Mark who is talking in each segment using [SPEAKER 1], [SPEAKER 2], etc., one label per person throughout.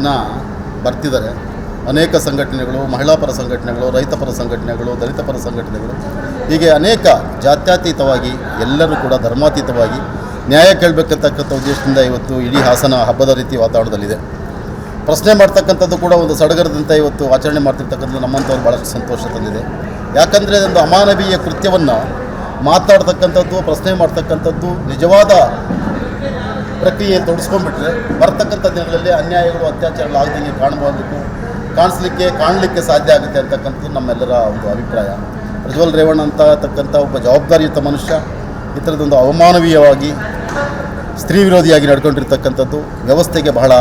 [SPEAKER 1] ಜನ ಬರ್ತಿದ್ದಾರೆ. ಅನೇಕ ಸಂಘಟನೆಗಳು, ಮಹಿಳಾ ಪರ ಸಂಘಟನೆಗಳು, ರೈತ ಪರ ಸಂಘಟನೆಗಳು, ದಲಿತ ಪರ ಸಂಘಟನೆಗಳು, ಹೀಗೆ ಅನೇಕ ಜಾತ್ಯತೀತವಾಗಿ ಎಲ್ಲರೂ ಕೂಡ ಧರ್ಮಾತೀತವಾಗಿ ನ್ಯಾಯ ಕೇಳಬೇಕಂತಕ್ಕಂಥ ಉದ್ದೇಶದಿಂದ ಇವತ್ತು ಇಡೀ ಹಾಸನ ಹಬ್ಬದ ರೀತಿ ವಾತಾವರಣದಲ್ಲಿದೆ. ಪ್ರಶ್ನೆ ಮಾಡ್ತಕ್ಕಂಥದ್ದು ಕೂಡ ಒಂದು ಸಡಗರದಂತೆ ಇವತ್ತು ಆಚರಣೆ ಮಾಡ್ತಿರ್ತಕ್ಕಂಥದ್ದು ನಮ್ಮಂಥವ್ರು ಭಾಳಷ್ಟು ಸಂತೋಷ ತಂದಿದೆ. ಯಾಕಂದರೆ ಒಂದು ಅಮಾನವೀಯ ಕೃತ್ಯವನ್ನು ಮಾತಾಡ್ತಕ್ಕಂಥದ್ದು, ಪ್ರಶ್ನೆ ಮಾಡ್ತಕ್ಕಂಥದ್ದು ನಿಜವಾದ ಪ್ರಕ್ರಿಯೆ ತೊಡಸ್ಕೊಂಡ್ಬಿಟ್ರೆ ಬರ್ತಕ್ಕಂಥ ದಿನಗಳಲ್ಲಿ ಅನ್ಯಾಯಗಳು, ಅತ್ಯಾಚಾರಗಳು ಆಗದಂಗೆ ಕಾಣಬಾರ್ದು ಕಾಣಿಸ್ಲಿಕ್ಕೆ, ಕಾಣಲಿಕ್ಕೆ ಸಾಧ್ಯ ಆಗುತ್ತೆ ಅಂತಕ್ಕಂಥದ್ದು ನಮ್ಮೆಲ್ಲರ ಒಂದು ಅಭಿಪ್ರಾಯ. ಪ್ರಜ್ವಲ್ ರೇವಣ್ಣ ಅಂತಕ್ಕಂಥ ಒಬ್ಬ ಜವಾಬ್ದಾರಿಯುತ ಮನುಷ್ಯ ಈ ಥರದೊಂದು ಅವಮಾನವೀಯವಾಗಿ, ಸ್ತ್ರೀ ವಿರೋಧಿಯಾಗಿ ನಡ್ಕೊಂಡಿರ್ತಕ್ಕಂಥದ್ದು, ವ್ಯವಸ್ಥೆಗೆ ಬಹಳ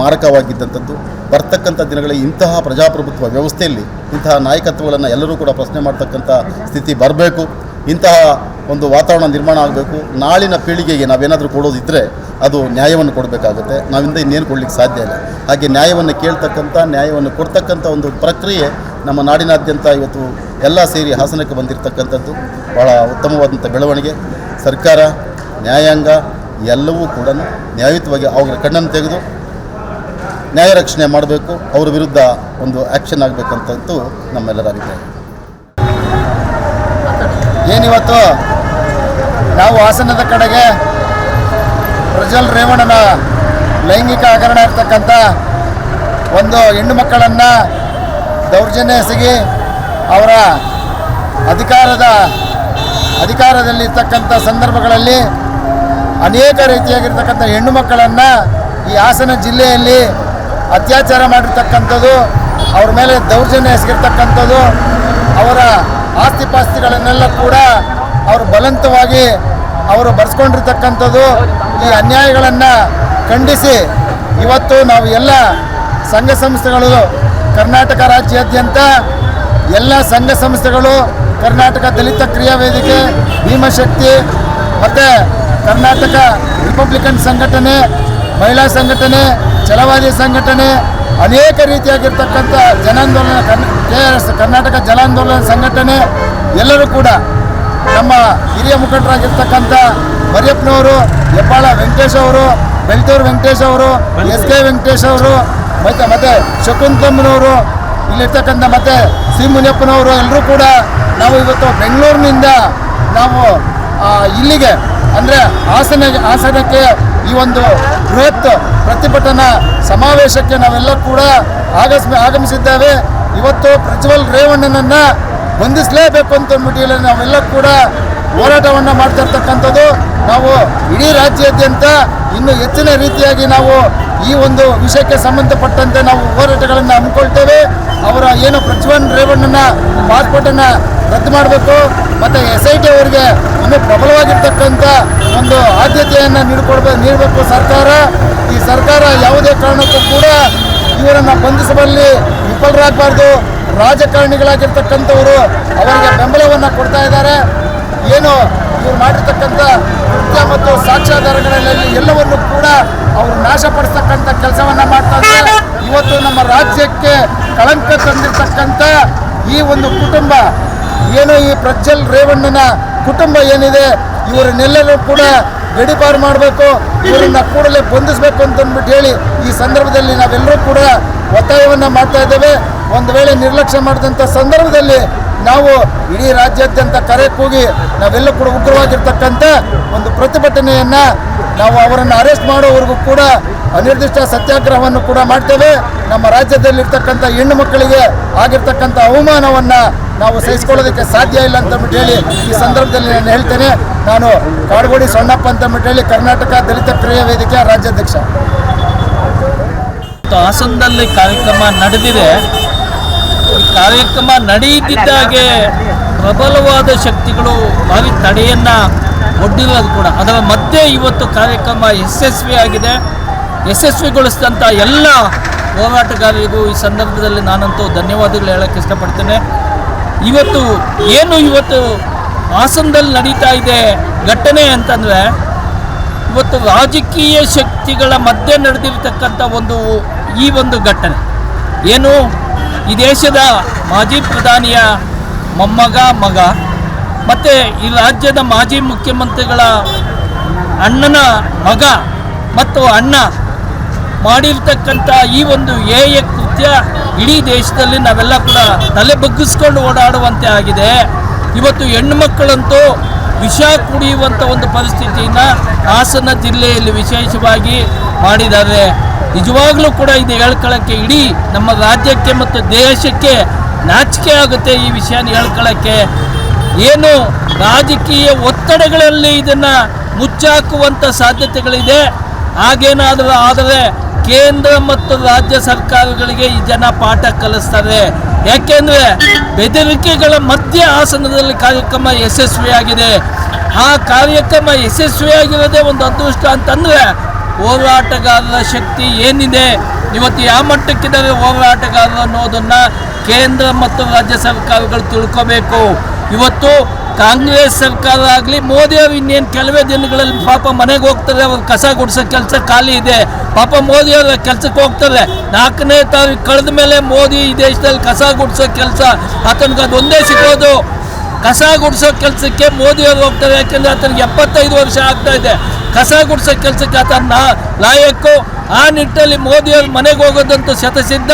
[SPEAKER 1] ಮಾರಕವಾಗಿದ್ದಂಥದ್ದು, ಬರ್ತಕ್ಕಂಥ ದಿನಗಳಲ್ಲಿ ಇಂತಹ ಪ್ರಜಾಪ್ರಭುತ್ವ ವ್ಯವಸ್ಥೆಯಲ್ಲಿ ಇಂತಹ ನಾಯಕತ್ವಗಳನ್ನು ಎಲ್ಲರೂ ಕೂಡ ಪ್ರಶ್ನೆ ಮಾಡ್ತಕ್ಕಂಥ ಸ್ಥಿತಿ ಬರಬೇಕು. ಇಂತಹ ಒಂದು ವಾತಾವರಣ ನಿರ್ಮಾಣ ಆಗಬೇಕು. ನಾಳಿನ ಪೀಳಿಗೆಗೆ ನಾವೇನಾದರೂ ಕೊಡೋದಿದ್ದರೆ ಅದು ನ್ಯಾಯವನ್ನು ಕೊಡಬೇಕಾಗುತ್ತೆ. ನಾವಿಂದ ಇನ್ನೇನು ಕೊಡಲಿಕ್ಕೆ ಸಾಧ್ಯ ಇಲ್ಲ. ಹಾಗೆ ನ್ಯಾಯವನ್ನು ಕೇಳ್ತಕ್ಕಂಥ, ನ್ಯಾಯವನ್ನು ಕೊಡ್ತಕ್ಕಂಥ ಒಂದು ಪ್ರಕ್ರಿಯೆ ನಮ್ಮ ನಾಡಿನಾದ್ಯಂತ ಇವತ್ತು ಎಲ್ಲ ಸೇರಿ ಹಾಸನಕ್ಕೆ ಬಂದಿರತಕ್ಕಂಥದ್ದು ಭಾಳ ಉತ್ತಮವಾದಂಥ ಬೆಳವಣಿಗೆ. ಸರ್ಕಾರ, ನ್ಯಾಯಾಂಗ ಎಲ್ಲವೂ ಕೂಡ ನ್ಯಾಯಯುತವಾಗಿ ಅವರ ಕಣ್ಣನ್ನು ತೆಗೆದು ನ್ಯಾಯ ರಕ್ಷಣೆ ಮಾಡಬೇಕು. ಅವ್ರ ವಿರುದ್ಧ ಒಂದು ಆ್ಯಕ್ಷನ್ ಆಗಬೇಕಂತಂತೂ ನಮ್ಮೆಲ್ಲರ ಅಭಿಪ್ರಾಯ.
[SPEAKER 2] ಏನಿವತ್ತು? ನಾವು ಹಾಸನದ ಕಡೆಗೆ ಪ್ರಜ್ವಲ್ ರೇವಣ್ಣನ ಲೈಂಗಿಕ ಹಗರಣ ಇರ್ತಕ್ಕಂಥ ಒಂದು ಹೆಣ್ಣು ಮಕ್ಕಳನ್ನು ದೌರ್ಜನ್ಯ ಎಸಗಿ ಅವರ ಅಧಿಕಾರದ ಅಧಿಕಾರದಲ್ಲಿ ಇರ್ತಕ್ಕಂಥ ಸಂದರ್ಭಗಳಲ್ಲಿ ಅನೇಕ ರೀತಿಯಾಗಿರ್ತಕ್ಕಂಥ ಹೆಣ್ಣು ಮಕ್ಕಳನ್ನು ಈ ಹಾಸನ ಜಿಲ್ಲೆಯಲ್ಲಿ ಅತ್ಯಾಚಾರ ಮಾಡಿರ್ತಕ್ಕಂಥದ್ದು, ಅವ್ರ ಮೇಲೆ ದೌರ್ಜನ್ಯ ಎಸಗಿರ್ತಕ್ಕಂಥದ್ದು, ಅವರ ಆಸ್ತಿ ಪಾಸ್ತಿಗಳನ್ನೆಲ್ಲ ಕೂಡ ಅವರು ಬಲವಂತವಾಗಿ ಅವರು ಬರೆಸ್ಕೊಂಡಿರ್ತಕ್ಕಂಥದ್ದು ಈ ಅನ್ಯಾಯಗಳನ್ನು ಖಂಡಿಸಿ ಇವತ್ತು ನಾವು ಎಲ್ಲ ಸಂಘ ಸಂಸ್ಥೆಗಳು, ಕರ್ನಾಟಕ ರಾಜ್ಯಾದ್ಯಂತ ಎಲ್ಲ ಸಂಘ ಸಂಸ್ಥೆಗಳು, ಕರ್ನಾಟಕ ದಲಿತ ಕ್ರಿಯಾ ವೇದಿಕೆ, ಭೀಮಶಕ್ತಿ ಮತ್ತು ಕರ್ನಾಟಕ ರಿಪಬ್ಲಿಕನ್ ಸಂಘಟನೆ, ಮಹಿಳಾ ಸಂಘಟನೆ ಛಲವಾದಿ ಸಂಘಟನೆ, ಅನೇಕ ರೀತಿಯಾಗಿರ್ತಕ್ಕಂಥ ಜನಾಂದೋಲನ ಕೆ ಎಸ್, ಕರ್ನಾಟಕ ಜಲಾಂದೋಲನ ಸಂಘಟನೆ, ಎಲ್ಲರೂ ಕೂಡ ನಮ್ಮ ಹಿರಿಯ ಮುಖಂಡರಾಗಿರ್ತಕ್ಕಂಥ ಮರಿಯಪ್ಪನವರು ಹೆಬ್ಬಾಳ ವೆಂಕಟೇಶ್ ಅವರು ಬೆಳ್ತೂರು ವೆಂಕಟೇಶ್ ಅವರು, ಎಸ್ ಕೆ ವೆಂಕಟೇಶ್ ಅವರು, ಮತ್ತು ಮತ್ತು ಶಕುಂತಮ್ಮನವರು ಇಲ್ಲಿರ್ತಕ್ಕಂಥ ಮತ್ತು ಸಿ ಮುನಿಯಪ್ಪನವರು ಎಲ್ಲರೂ ಕೂಡ ನಾವು ಇವತ್ತು ಬೆಂಗಳೂರಿನಿಂದ ನಾವು ಇಲ್ಲಿಗೆ ಅಂದರೆ ಹಾಸನ, ಹಾಸನಕ್ಕೆ ಈ ಒಂದು ಬೃಹತ್ ಪ್ರತಿಭಟನಾ ಸಮಾವೇಶಕ್ಕೆ ನಾವೆಲ್ಲ ಕೂಡ ಆಗಮಿಸಿದ್ದೇವೆ. ಇವತ್ತು ಪ್ರಜ್ವಲ್ ರೇವಣ್ಣನನ್ನು ಬಂಧಿಸಲೇಬೇಕು ಅಂತ ಅಂದ್ಬಿಟ್ಟಿಲ್ಲ. ನಾವೆಲ್ಲ ಕೂಡ ಹೋರಾಟವನ್ನು ಮಾಡ್ತಾ ಇರ್ತಕ್ಕಂಥದ್ದು. ನಾವು ಇಡೀ ರಾಜ್ಯಾದ್ಯಂತ ಇನ್ನು ಹೆಚ್ಚಿನ ರೀತಿಯಾಗಿ ನಾವು ಈ ಒಂದು ವಿಷಯಕ್ಕೆ ಸಂಬಂಧಪಟ್ಟಂತೆ ನಾವು ಹೋರಾಟಗಳನ್ನು ಹಮ್ಮಿಕೊಳ್ತೇವೆ. ಅವರ ಏನು ಪ್ರಜ್ವನ್ ರೇವಣ್ಣನ ಪಾಸ್ಪೋರ್ಟನ್ನು ರದ್ದು ಮಾಡಬೇಕು. ಮತ್ತು ಎಸ್ ಐ ಟಿ ಅವರಿಗೆ ಇನ್ನೂ ಪ್ರಬಲವಾಗಿರ್ತಕ್ಕಂಥ ಒಂದು ಆದ್ಯತೆಯನ್ನು ನೀಡಿಕೊಡ್ಬೇಕು ನೀಡಬೇಕು ಸರ್ಕಾರ. ಈ ಸರ್ಕಾರ ಯಾವುದೇ ಕಾರಣಕ್ಕೂ ಕೂಡ ಇವರನ್ನು ಬಂಧಿಸುವಲ್ಲಿ ವಿಫಲರಾಗಬಾರ್ದು. ರಾಜಕಾರಣಿಗಳಾಗಿರ್ತಕ್ಕಂಥವರು ಅವರಿಗೆ ಬೆಂಬಲವನ್ನು ಕೊಡ್ತಾ ಇದ್ದಾರೆ. ಏನು, ಇವರು ಮಾಡಿರ್ತಕ್ಕಂಥ ಕೃತ್ಯ ಮತ್ತು ಸಾಕ್ಷ್ಯಾಧಾರಗಳಲ್ಲಿ ಎಲ್ಲವನ್ನು ಕೂಡ ಅವರು ನಾಶಪಡಿಸ್ತಕ್ಕಂಥ ಕೆಲಸವನ್ನು ಮಾಡ್ತಾ ಇದ್ದಾರೆ. ಇವತ್ತು ನಮ್ಮ ರಾಜ್ಯಕ್ಕೆ ಕಳಂಕ ತಂದಿರ್ತಕ್ಕಂಥ ಈ ಒಂದು ಕುಟುಂಬ, ಏನು ಈ ಪ್ರಜ್ವಲ್ ರೇವಣ್ಣನ ಕುಟುಂಬ ಏನಿದೆ ಇವರನ್ನೆಲ್ಲರೂ ಕೂಡ ಗಡಿಪಾರು ಮಾಡಬೇಕು, ಇವರನ್ನ ಕೂಡಲೇ ಬಂಧಿಸಬೇಕು ಅಂತಂದ್ಬಿಟ್ಟು ಹೇಳಿ ಈ ಸಂದರ್ಭದಲ್ಲಿ ನಾವೆಲ್ಲರೂ ಕೂಡ ಒತ್ತಾಯವನ್ನು ಮಾಡ್ತಾ ಇದ್ದೇವೆ. ಒಂದು ವೇಳೆ ನಿರ್ಲಕ್ಷ್ಯ ಮಾಡಿದಂಥ ಸಂದರ್ಭದಲ್ಲಿ ನಾವು ಇಡೀ ರಾಜ್ಯಾದ್ಯಂತ ಕರೆ ಕೂಗಿ ನಾವೆಲ್ಲ ಕೂಡ ಉಗ್ರವಾಗಿರ್ತಕ್ಕಂಥ ಒಂದು ಪ್ರತಿಭಟನೆಯನ್ನು ನಾವು ಅವರನ್ನು ಅರೆಸ್ಟ್ ಮಾಡೋವರೆಗೂ ಕೂಡ ಅನಿರ್ದಿಷ್ಟ ಸತ್ಯಾಗ್ರಹವನ್ನು ಕೂಡ ಮಾಡ್ತೇವೆ. ನಮ್ಮ ರಾಜ್ಯದಲ್ಲಿರ್ತಕ್ಕಂಥ ಹೆಣ್ಣು ಮಕ್ಕಳಿಗೆ ಆಗಿರ್ತಕ್ಕಂಥ ಅವಮಾನವನ್ನು ನಾವು ಸಹಿಸ್ಕೊಳ್ಳೋದಕ್ಕೆ ಸಾಧ್ಯ ಇಲ್ಲ ಅಂತ ಅಂದ್ಬಿಟ್ಟು ಹೇಳಿ ಈ ಸಂದರ್ಭದಲ್ಲಿ ನಾನು ಹೇಳ್ತೇನೆ. ನಾನು ಕಾಡುಗೋಡಿ ಸೊಣ್ಣಪ್ಪ ಅಂತಂದ್ಬಿಟ್ಟು ಹೇಳಿ ಕರ್ನಾಟಕ ದಲಿತ ಕ್ರಿಯಾ ವೇದಿಕೆ ರಾಜ್ಯಾಧ್ಯಕ್ಷ.
[SPEAKER 3] ಹಾಸನದಲ್ಲಿ ಕಾರ್ಯಕ್ರಮ ನಡೆದಿದೆ. ಕಾರ್ಯಕ್ರಮ ನಡೆಯುತ್ತಿದ್ದಾಗೆ ಪ್ರಬಲವಾದ ಶಕ್ತಿಗಳು ಭಾರಿ ತಡೆಯನ್ನು ಒಡ್ಡಿರೋದು ಕೂಡ. ಅದರ ಮಧ್ಯೆ ಇವತ್ತು ಕಾರ್ಯಕ್ರಮ ಯಶಸ್ವಿಯಾಗಿದೆ ಯಶಸ್ವಿಗೊಳಿಸಿದಂಥ ಎಲ್ಲ ಹೋರಾಟಗಾರರಿಗೂ ಈ ಸಂದರ್ಭದಲ್ಲಿ ನಾನಂತೂ ಧನ್ಯವಾದಗಳು ಹೇಳಕ್ಕೆ ಇಷ್ಟಪಡ್ತೇನೆ. ಇವತ್ತು ಏನು ಇವತ್ತು ಹಾಸನದಲ್ಲಿ ನಡೀತಾ ಇದೆ ಘಟನೆ ಅಂತಂದರೆ ಇವತ್ತು ರಾಜಕೀಯ ಶಕ್ತಿಗಳ ಮಧ್ಯೆ ನಡೆದಿರ್ತಕ್ಕಂಥ ಒಂದು ಈ ಒಂದು ಘಟನೆ. ಏನು? ಈ ದೇಶದ ಮಾಜಿ ಪ್ರಧಾನಿಯ ಮೊಮ್ಮಗ, ಮಗ, ಮತ್ತು ಈ ರಾಜ್ಯದ ಮಾಜಿ ಮುಖ್ಯಮಂತ್ರಿಗಳ ಅಣ್ಣನ ಮಗ ಮತ್ತು ಅಣ್ಣ ಮಾಡಿರ್ತಕ್ಕಂಥ ಈ ಒಂದು ಏಯ ಕೃತ್ಯ ಇಡೀ ದೇಶದಲ್ಲಿ ನಾವೆಲ್ಲ ಕೂಡ ತಲೆ ಬಗ್ಗಿಸ್ಕೊಂಡು ಓಡಾಡುವಂತೆ ಆಗಿದೆ. ಇವತ್ತು ಹೆಣ್ಣು ಮಕ್ಕಳಂತೂ ವಿಷ ಕುಡಿಯುವಂಥ ಒಂದು ಪರಿಸ್ಥಿತಿಯನ್ನು ಹಾಸನ ಜಿಲ್ಲೆಯಲ್ಲಿ ವಿಶೇಷವಾಗಿ ಮಾಡಿದ್ದಾರೆ. ನಿಜವಾಗ್ಲೂ ಕೂಡ ಇದು ಹೇಳ್ಕೊಳ್ಳೋಕ್ಕೆ ಇಡೀ ನಮ್ಮ ರಾಜ್ಯಕ್ಕೆ ಮತ್ತು ದೇಶಕ್ಕೆ ನಾಚಿಕೆ ಆಗುತ್ತೆ ಈ ವಿಷಯನ ಹೇಳ್ಕೊಳ್ಳೋಕ್ಕೆ ಏನು ರಾಜಕೀಯ ಒತ್ತಡಗಳಲ್ಲಿ ಇದನ್ನು ಮುಚ್ಚಾಕುವಂಥ ಸಾಧ್ಯತೆಗಳಿದೆ. ಹಾಗೇನಾದರೂ ಆದರೆ ಕೇಂದ್ರ ಮತ್ತು ರಾಜ್ಯ ಸರ್ಕಾರಗಳಿಗೆ ಈ ಜನ ಪಾಠ ಕಲಿಸ್ತಾರೆ. ಯಾಕೆಂದರೆ ಬೆದರಿಕೆಗಳ ಮಧ್ಯೆ ಆಸನದಲ್ಲಿ ಕಾರ್ಯಕ್ರಮ ಯಶಸ್ವಿಯಾಗಿದೆ. ಆ ಕಾರ್ಯಕ್ರಮ ಯಶಸ್ವಿಯಾಗಿರೋದೇ ಒಂದು ಅದೃಷ್ಟ ಅಂತಂದರೆ ಹೋರಾಟಗಾರರ ಶಕ್ತಿ ಏನಿದೆ? ಇವತ್ತು ಯಾವ ಮಟ್ಟಕ್ಕಿದ್ದಾರೆ ಹೋರಾಟಗಾರರು ಅನ್ನೋದನ್ನು ಕೇಂದ್ರ ಮತ್ತು ರಾಜ್ಯ ಸರ್ಕಾರಗಳು ತಿಳ್ಕೋಬೇಕು. ಇವತ್ತು ಕಾಂಗ್ರೆಸ್ ಸರ್ಕಾರ ಆಗಲಿ, ಮೋದಿ ಅವರು ಇನ್ನೇನು ಕೆಲವೇ ದಿನಗಳಲ್ಲಿ ಪಾಪ ಮನೆಗೆ ಹೋಗ್ತಾರೆ, ಅವ್ರು ಕಸ ಗುಡಿಸೋ ಕೆಲಸ ಖಾಲಿ ಇದೆ. ಪಾಪ ಮೋದಿ ಅವರ ಕೆಲಸಕ್ಕೆ ಹೋಗ್ತಾರೆ. ನಾಲ್ಕನೇ ತಾರೀಕು ಕಳೆದ ಮೇಲೆ ಮೋದಿ ಈ ದೇಶದಲ್ಲಿ ಕಸ ಗುಡಿಸೋ ಕೆಲಸ, ಆತನಿಗೆ ಅದೊಂದೇ ಸಿಗೋದು. ಕಸ ಗುಡಿಸೋ ಕೆಲಸಕ್ಕೆ ಮೋದಿ ಅವರು ಹೋಗ್ತಾರೆ, ಯಾಕೆಂದರೆ ಆತನಿಗೆ ಎಪ್ಪತ್ತೈದು ವರ್ಷ ಆಗ್ತಾ ಇದೆ. ಕಸ ಗುಡಿಸೋ ಕೆಲಸಕ್ಕೆ ಆತನ ಲಾಯಕ್ಕು ಆ ನಿಟ್ಟಲ್ಲಿ ಮೋದಿಯವ್ರ ಮನೆಗೆ ಹೋಗೋದಂತೂ ಶತಸಿದ್ಧ.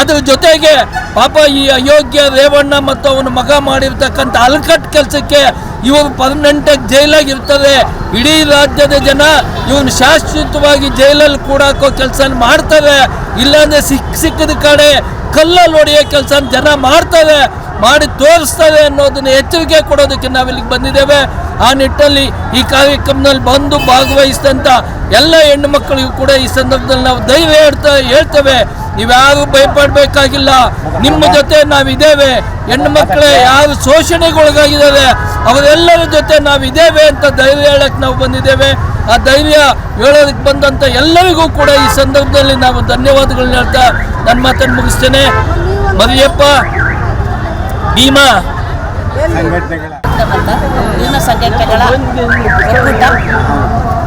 [SPEAKER 3] ಅದ್ರ ಜೊತೆಗೆ ಪಾಪ ಈ ಅಯೋಗ್ಯ ರೇವಣ್ಣ ಮತ್ತು ಅವನ ಮಗ ಮಾಡಿರ್ತಕ್ಕಂಥ ಅಲ್ಕಟ್ ಕೆಲಸಕ್ಕೆ ಇವರು ಪರ್ಮನೆಂಟಾಗಿ ಜೈಲಾಗಿ ಇಡೀ ರಾಜ್ಯದ ಜನ ಇವನು ಶಾಶ್ವತವಾಗಿ ಜೈಲಲ್ಲಿ ಕೂಡಾಕೋ ಕೆಲಸ ಮಾಡ್ತಾರೆ. ಇಲ್ಲಾಂದ್ರೆ ಸಿಕ್ಕ ಸಿಕ್ಕದ ಕಡೆ ಕಲ್ಲಲ್ಲಿ ಹೊಡೆಯೋ ಕೆಲಸ ಜನ ಮಾಡ್ತಾರೆ. ಮಾಡಿ ತೋರಿಸ್ತಾರೆ ಅನ್ನೋದನ್ನ ಎಚ್ಚರಿಕೆ ಕೊಡೋದಕ್ಕೆ ನಾವಿಲ್ಲಿಗೆ ಬಂದಿದ್ದೇವೆ. ಆ ನಿಟ್ಟಲ್ಲಿ ಈ ಕಾರ್ಯಕ್ರಮದಲ್ಲಿ ಬಂದು ಭಾಗವಹಿಸಿದಂಥ ಎಲ್ಲ ಹೆಣ್ಣು ಮಕ್ಕಳಿಗೂ ಕೂಡ ಈ ಸಂದರ್ಭದಲ್ಲಿ ನಾವು ಧೈರ್ಯ ಹೇಳ್ತಾ ಹೇಳ್ತೇವೆ. ನೀವ್ಯಾರು ಭಯಪಡಬೇಕಾಗಿಲ್ಲ. ನಿಮ್ಮ ಜೊತೆ ನಾವಿದ್ದೇವೆ. ಹೆಣ್ಣು ಮಕ್ಕಳೇ, ಯಾರು ಶೋಷಣೆಗೊಳಗಾಗಿದ್ದಾರೆ, ಅವರೆಲ್ಲರ ಜೊತೆ ನಾವಿದ್ದೇವೆ ಅಂತ ಧೈರ್ಯ ಹೇಳಕ್ಕೆ ನಾವು ಬಂದಿದ್ದೇವೆ. ಆ ಧೈರ್ಯ ಹೇಳೋದಕ್ಕೆ ಬಂದಂಥ ಎಲ್ಲರಿಗೂ ಕೂಡ ಈ ಸಂದರ್ಭದಲ್ಲಿ ನಾವು ಧನ್ಯವಾದಗಳನ್ನ ಹೇಳ್ತಾ ನನ್ನ ಮಾತನ್ನು ಮುಗಿಸ್ತೇನೆ. ಮರಿಯಪ್ಪ, ಭೀಮಾ.
[SPEAKER 4] ಬಂದ ಭೀಮ ಸಂಘಟನೆಗಳ ಒಕ್ಕೂಟ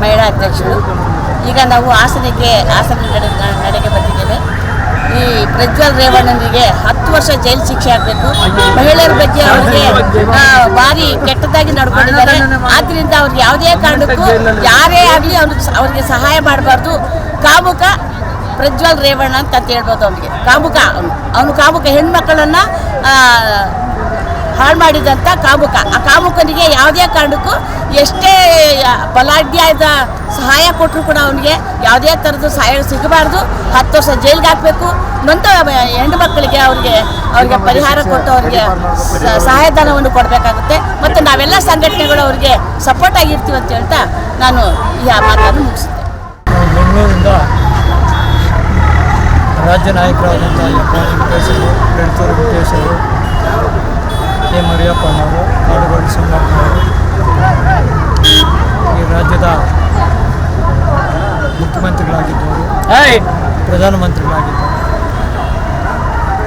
[SPEAKER 4] ಮಹಿಳಾ ಅಧ್ಯಕ್ಷರು. ಈಗ ನಾವು ಹಾಸನಕ್ಕೆ, ಹಾಸನ ನಡೆ, ನಡೆಗೆ ಬಂದಿದ್ದೇವೆ. ಈ ಪ್ರಜ್ವಲ್ ರೇವಣ್ಣನಿಗೆ ಹತ್ತು ವರ್ಷ ಜೈಲು ಶಿಕ್ಷೆ ಆಗಬೇಕು. ಮಹಿಳೆಯರ ಬಗ್ಗೆ ಅವರಿಗೆ ಭಾರಿ ಕೆಟ್ಟದಾಗಿ ನಡ್ಕೊಂಡಿದ್ದಾರೆ. ಆದ್ದರಿಂದ ಅವ್ರಿಗೆ ಯಾವುದೇ ಕಾರಣಕ್ಕೂ ಯಾರೇ ಆಗಲಿ ಅವ್ರಿಗೆ ಅವ್ರಿಗೆ ಸಹಾಯ ಮಾಡಬಾರ್ದು. ಕಾಮುಕ ಪ್ರಜ್ವಲ್ ರೇವಣ್ಣ ಅಂತ ಅಂತ ಹೇಳ್ಬೋದು ಅವನಿಗೆ. ಕಾಮುಕ ಅವನು. ಅವನು ಕಾಮುಕ ಹೆಣ್ಮಕ್ಕಳನ್ನು ಹಾಳು ಮಾಡಿದಂಥ ಕಾಮುಕ. ಆ ಕಾಮುಕನಿಗೆ ಯಾವುದೇ ಕಾರಣಕ್ಕೂ ಎಷ್ಟೇ ಬಲಾಢ್ಯದ ಸಹಾಯ ಕೊಟ್ಟರು ಕೂಡ ಅವನಿಗೆ ಯಾವುದೇ ಥರದ್ದು ಸಹಾಯ ಸಿಗಬಾರ್ದು. ಹತ್ತು ವರ್ಷ ಜೈಲಿಗೆ ಹಾಕಬೇಕು ನೊಂದ ಹೆಣ್ಣು ಮಕ್ಕಳಿಗೆ ಅವ್ರಿಗೆ ಅವ್ರಿಗೆ ಪರಿಹಾರ ಕೊಟ್ಟು ಅವ್ರಿಗೆ ಸಹಾಯಧನವನ್ನು ಕೊಡಬೇಕಾಗುತ್ತೆ. ಮತ್ತು ನಾವೆಲ್ಲ ಸಂಘಟನೆಗಳು ಅವ್ರಿಗೆ ಸಪೋರ್ಟ್ ಆಗಿರ್ತೀವಿ ಅಂತ ಹೇಳ್ತಾ ನಾನು ಈ ಮಾತನ್ನು ಮುಗಿಸ್ತೇನೆ
[SPEAKER 5] ಬೆಂಗಳೂರಿಂದ ರಾಜ್ಯ ನಾಯಕರಾದಂಥ ಯಪ್ಪಾಣಿ ಬೆಳ್ತೂರು ಕೆ ಮರಿಯಪ್ಪನವರು ಕಾಡುಗೋಡು ಸಿಂಗಪ್ಪನವರು ಈ ರಾಜ್ಯದ ಮುಖ್ಯಮಂತ್ರಿಗಳಾಗಿದ್ದವರು ಪ್ರಧಾನಮಂತ್ರಿಗಳಾಗಿದ್ದರು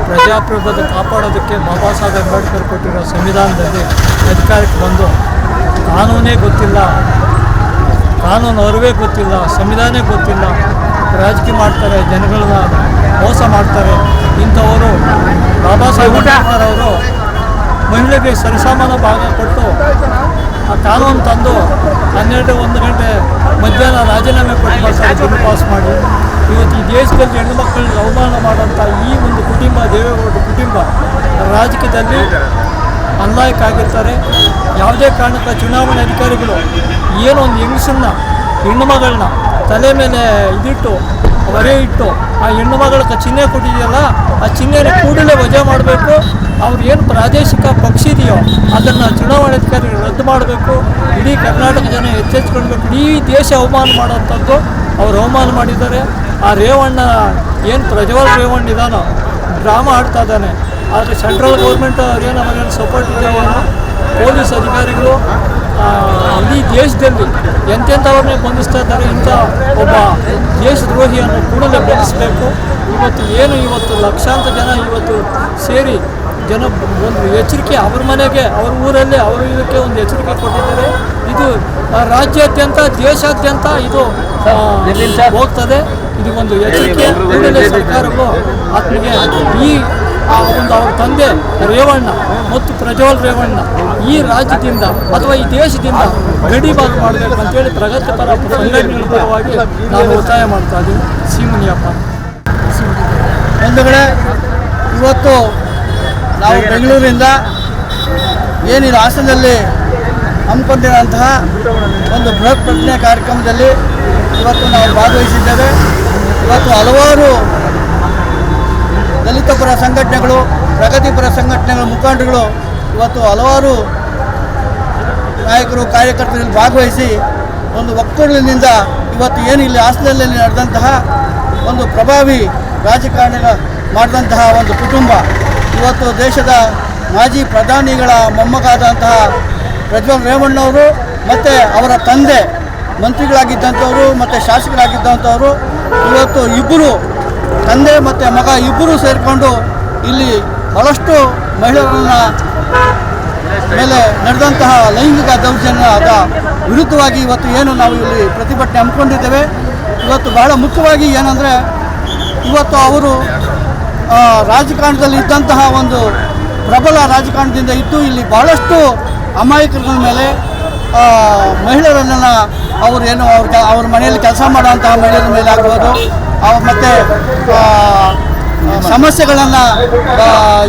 [SPEAKER 5] ಪ್ರಜಾಪ್ರಭುತ್ವ ಕಾಪಾಡೋದಕ್ಕೆ ಬಾಬಾ ಸಾಹೇಬ್ ಅಂಬೇಡ್ಕರ್ ಕೊಟ್ಟಿರೋ ಸಂವಿಧಾನದಲ್ಲಿ ಅಧಿಕಾರಕ್ಕೆ ಬಂದು ಕಾನೂನೇ ಗೊತ್ತಿಲ್ಲ ಕಾನೂನು ಅವರವೇ ಗೊತ್ತಿಲ್ಲ ಸಂವಿಧಾನೇ ಗೊತ್ತಿಲ್ಲ ರಾಜಕೀಯ ಮಾಡ್ತಾರೆ ಜನಗಳನ್ನ ಮೋಸ ಮಾಡ್ತಾರೆ ಇಂಥವರು. ಬಾಬಾ ಸಾಹೇಬ್ ಅಂಬೇಡ್ಕರ್ ಅವರು ಮಹಿಳೆಗೆ ಸರಿಸಮಾನ ಭಾಗ ಕೊಟ್ಟು ಆ ಕಾನೂನು ತಂದು ಹನ್ನೆರಡು ಒಂದು ಗಂಟೆ ಮಧ್ಯಾಹ್ನ ರಾಜೀನಾಮೆ ಕೊಟ್ಟು ಪಾಸ್ ಮಾಡಿ. ಇವತ್ತು ಈ ದೇಶದಲ್ಲಿ ಹೆಣ್ಣು ಮಕ್ಕಳನ್ನ ಅವಮಾನ ಮಾಡೋಂಥ ಈ ಒಂದು ಕುಟುಂಬ ದೇವೇಗೌಡ ಕುಟುಂಬ ರಾಜಕೀಯದಲ್ಲಿ ಅನ್ಲಾಯಕ್ಕಾಗಿರ್ತಾರೆ ಯಾವುದೇ ಕಾರಣಕ್ಕೆ ಚುನಾವಣೆ ಅಧಿಕಾರಿಗಳು ಏನೋ ಒಂದು ಹೆಂಗಸನ್ನ, ಹೆಣ್ಣು ಮಗಳನ್ನ ತಲೆ ಮೇಲೆ ಇದಿಟ್ಟು, ಹೊರೆ ಇಟ್ಟು ಆ ಹೆಣ್ಣು ಮಗಳ ಚಿಹ್ನೆ ಕೊಟ್ಟಿದೆಯಲ್ಲ ಆ ಚಿಹ್ನೆನ ಕೂಡಲೇ ವಜಾ ಮಾಡಬೇಕು. ಅವ್ರು ಏನು ಪ್ರಾದೇಶಿಕ ಪಕ್ಷ ಇದೆಯೋ ಅದನ್ನು ಚುನಾವಣಾಧಿಕಾರಿಗಳು ರದ್ದು ಮಾಡಬೇಕು. ಇಡೀ ಕರ್ನಾಟಕ ಜನ ಎಚ್ಚೆತ್ಕೊಳ್ಬೇಕು. ಇಡೀ ದೇಶ ಅವಮಾನ ಮಾಡೋಂಥದ್ದು ಅವ್ರು ಅವಮಾನ ಮಾಡಿದ್ದಾರೆ. ಆ ರೇವಣ್ಣ ಏನು ಪ್ರಜ್ವಲ್ ರೇವಣ್ಣ ಇದಾನೋ, ಡ್ರಾಮಾ ಆಡ್ತಾ ಇದ್ದಾನೆ. ಆದರೆ ಸೆಂಟ್ರಲ್ ಗೌರ್ಮೆಂಟ್ ಅವ್ರೇನು ಅವರೇನು ಸಪೋರ್ಟ್ ಇದೆಯೋ ಪೊಲೀಸ್ ಅಧಿಕಾರಿಗಳು ಇಡೀ ದೇಶದಲ್ಲಿ ಎಂತೆಂಥವ್ರನ್ನೇ ಬಂಧಿಸ್ತಾ ಇದ್ದಾರೆ ಇಂಥ ಒಬ್ಬ ದೇಶದ್ರೋಹಿಯನ್ನು ಕೂಡಲೇ ಬಂಧಿಸಬೇಕು. ಇವತ್ತು ಏನು ಇವತ್ತು ಲಕ್ಷಾಂತರ ಜನ ಇವತ್ತು ಸೇರಿ ಜನ ಒಂದು ಎಚ್ಚರಿಕೆ ಅವ್ರ ಮನೆಗೆ, ಅವ್ರ ಊರಲ್ಲೇ ಅವರು ಇದಕ್ಕೆ ಒಂದು ಎಚ್ಚರಿಕೆ ಕೊಟ್ಟಿದ್ದಾರೆ. ಇದು ರಾಜ್ಯಾದ್ಯಂತ, ದೇಶಾದ್ಯಂತ ಇದು ಹೋಗ್ತದೆ. ಇದು ಒಂದು ಎಚ್ಚರಿಕೆ. ಕೂಡಲೇ ಸರ್ಕಾರವು ಆತನಿಗೆ ಈ ಒಂದು ಅವ್ರ ತಂದೆ ರೇವಣ್ಣ ಮತ್ತು ಪ್ರಜ್ವಲ್ ರೇವಣ್ಣ ಈ ರಾಜ್ಯದಿಂದ ಅಥವಾ ಈ ದೇಶದಿಂದ ಗಡಿಬಾತು ಮಾಡಬೇಕು ಅಂತೇಳಿ ಪ್ರಗತಿಪರ ಸಂಘಟನೆಗಳ ಪರವಾಗಿ ನಾನು ಒತ್ತಾಯ ಮಾಡ್ತಾ ಇದ್ದೀನಿ ಸಿ
[SPEAKER 6] ಬಂಧುಗಳೇ, ಇವತ್ತು ನಾವು ಬೆಂಗಳೂರಿಂದ ಏನಿದೆ, ಹಾಸನದಲ್ಲಿ ಹಮ್ಮಿಕೊಂಡಿರುವಂತಹ ಒಂದು ಬೃಹತ್ ಪ್ರಜ್ಞೆ ಕಾರ್ಯಕ್ರಮದಲ್ಲಿ ಇವತ್ತು ನಾವು ಭಾಗವಹಿಸಿದ್ದೇವೆ. ಇವತ್ತು ಹಲವಾರು ದಲಿತ ಪರ ಸಂಘಟನೆಗಳು, ಪ್ರಗತಿಪರ ಸಂಘಟನೆಗಳ ಮುಖಂಡರುಗಳು ಇವತ್ತು ಹಲವಾರು ನಾಯಕರು ಕಾರ್ಯಕರ್ತರಲ್ಲಿ ಭಾಗವಹಿಸಿ ಒಂದು ಒಕ್ಕೂಟದಿಂದ ಇವತ್ತು ಏನು ಇಲ್ಲಿ ಹಾಸನದಲ್ಲಿ ನಡೆದಂತಹ ಒಂದು ಪ್ರಭಾವಿ ರಾಜಕಾರಣಿಗಳ ಮಾಡಿದಂತಹ ಒಂದು ಕುಟುಂಬ, ಇವತ್ತು ದೇಶದ ಮಾಜಿ ಪ್ರಧಾನಿಗಳ ಮೊಮ್ಮಗಾದಂತಹ ಪ್ರಜ್ವಲ್ ರೇವಣ್ಣವರು ಮತ್ತು ಅವರ ತಂದೆ ಮಂತ್ರಿಗಳಾಗಿದ್ದಂಥವರು ಮತ್ತು ಶಾಸಕರಾಗಿದ್ದಂಥವರು, ಇವತ್ತು ಇಬ್ಬರು ತಂದೆ ಮತ್ತು ಮಗ ಇಬ್ಬರು ಸೇರಿಕೊಂಡು ಇಲ್ಲಿ ಬಹಳಷ್ಟು ಮಹಿಳೆಯರನ್ನು ಮೇಲೆ ನಡೆದಂತಹ ಲೈಂಗಿಕ ದೌರ್ಜನ್ಯದ ವಿರುದ್ಧವಾಗಿ ಇವತ್ತು ಏನು ನಾವು ಇಲ್ಲಿ ಪ್ರತಿಭಟನೆ ಹಮ್ಮಿಕೊಂಡಿದ್ದೇವೆ. ಇವತ್ತು ಬಹಳ ಮುಖ್ಯವಾಗಿ ಏನಂದರೆ ಇವತ್ತು ಅವರು ರಾಜಕಾರಣದಲ್ಲಿ ಇದ್ದಂತಹ ಒಂದು ಪ್ರಬಲ ರಾಜಕಾರಣದಿಂದ ಇದ್ದು ಇಲ್ಲಿ ಭಾಳಷ್ಟು ಅಮಾಯಕರ ಮೇಲೆ ಮಹಿಳೆಯರನ್ನ ಅವರು ಏನು ಅವ್ರ ಅವ್ರ ಮನೆಯಲ್ಲಿ ಕೆಲಸ ಮಾಡುವಂತಹ ಮಹಿಳೆಯರ ಮೇಲೆ ಆಗ್ಬೋದು. ಮತ್ತು ಸಮಸ್ಯೆಗಳನ್ನು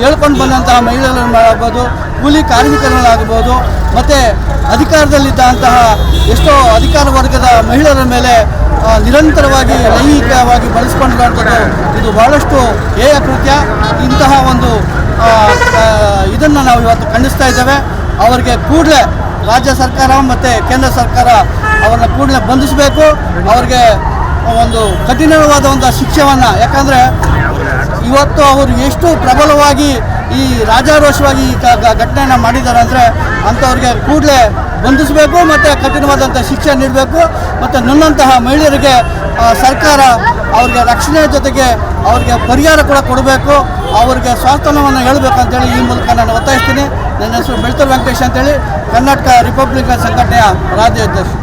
[SPEAKER 6] ಹೇಳ್ಕೊಂಡು ಬಂದಂತಹ ಮಹಿಳೆಯರನ್ನು ಆಗ್ಬೋದು ಕೂಲಿ ಕಾರ್ಮಿಕರನ್ನಾಗ್ಬೋದು. ಮತ್ತು ಅಧಿಕಾರದಲ್ಲಿದ್ದಂತಹ ಎಷ್ಟೋ ಅಧಿಕಾರ ವರ್ಗದ ಮಹಿಳೆಯರ ಮೇಲೆ ನಿರಂತರವಾಗಿ ಲೈಂಗಿಕವಾಗಿ ಬಳಸ್ಕೊಂಡಿರುವಂಥದ್ದು ಇದು ಬಹಳಷ್ಟು ಹೇಯ ಕೃತ್ಯ. ಇಂತಹ ಒಂದು ಇದನ್ನು ನಾವು ಇವತ್ತು ಖಂಡಿಸ್ತಾ ಇದ್ದೇವೆ. ಅವರಿಗೆ ಕೂಡಲೇ ರಾಜ್ಯ ಸರ್ಕಾರ ಮತ್ತು ಕೇಂದ್ರ ಸರ್ಕಾರ ಅವರನ್ನ ಕೂಡಲೇ ಬಂಧಿಸಬೇಕು. ಅವರಿಗೆ ಒಂದು ಕಠಿಣವಾದ ಒಂದು ಶಿಕ್ಷೆಯನ್ನು ಯಾಕಂದರೆ ಇವತ್ತು ಅವರು ಎಷ್ಟು ಪ್ರಬಲವಾಗಿ ಈ ರಾಜಾರೋಷವಾಗಿ ಈ ಘಟನೆಯನ್ನು ಮಾಡಿದ್ದಾರೆ ಅಂದರೆ ಅಂಥವ್ರಿಗೆ ಕೂಡಲೇ ಬಂಧಿಸಬೇಕು ಮತ್ತು ಕಠಿಣವಾದಂಥ ಶಿಕ್ಷೆ ನೀಡಬೇಕು ಮತ್ತು ನನ್ನಂತಹ ಮಹಿಳೆಯರಿಗೆ ಸರ್ಕಾರ ಅವ್ರಿಗೆ ರಕ್ಷಣೆ ಜೊತೆಗೆ ಅವ್ರಿಗೆ ಪರಿಹಾರ ಕೂಡ ಕೊಡಬೇಕು, ಅವ್ರಿಗೆ ಸ್ವಾಸ್ಥಾನವನ್ನು ಹೇಳಬೇಕಂತೇಳಿ ಈ ಮೂಲಕ ನಾನು ಒತ್ತಾಯಿಸ್ತೀನಿ. ನನ್ನ ಹೆಸರು ಬೆಳ್ತೂರು ವೆಂಕಟೇಶ್ ಅಂತೇಳಿ ಕರ್ನಾಟಕ ರಿಪಬ್ಲಿಕನ್ ಸಂಘಟನೆಯ ರಾಜ್ಯಾಧ್ಯಕ್ಷ.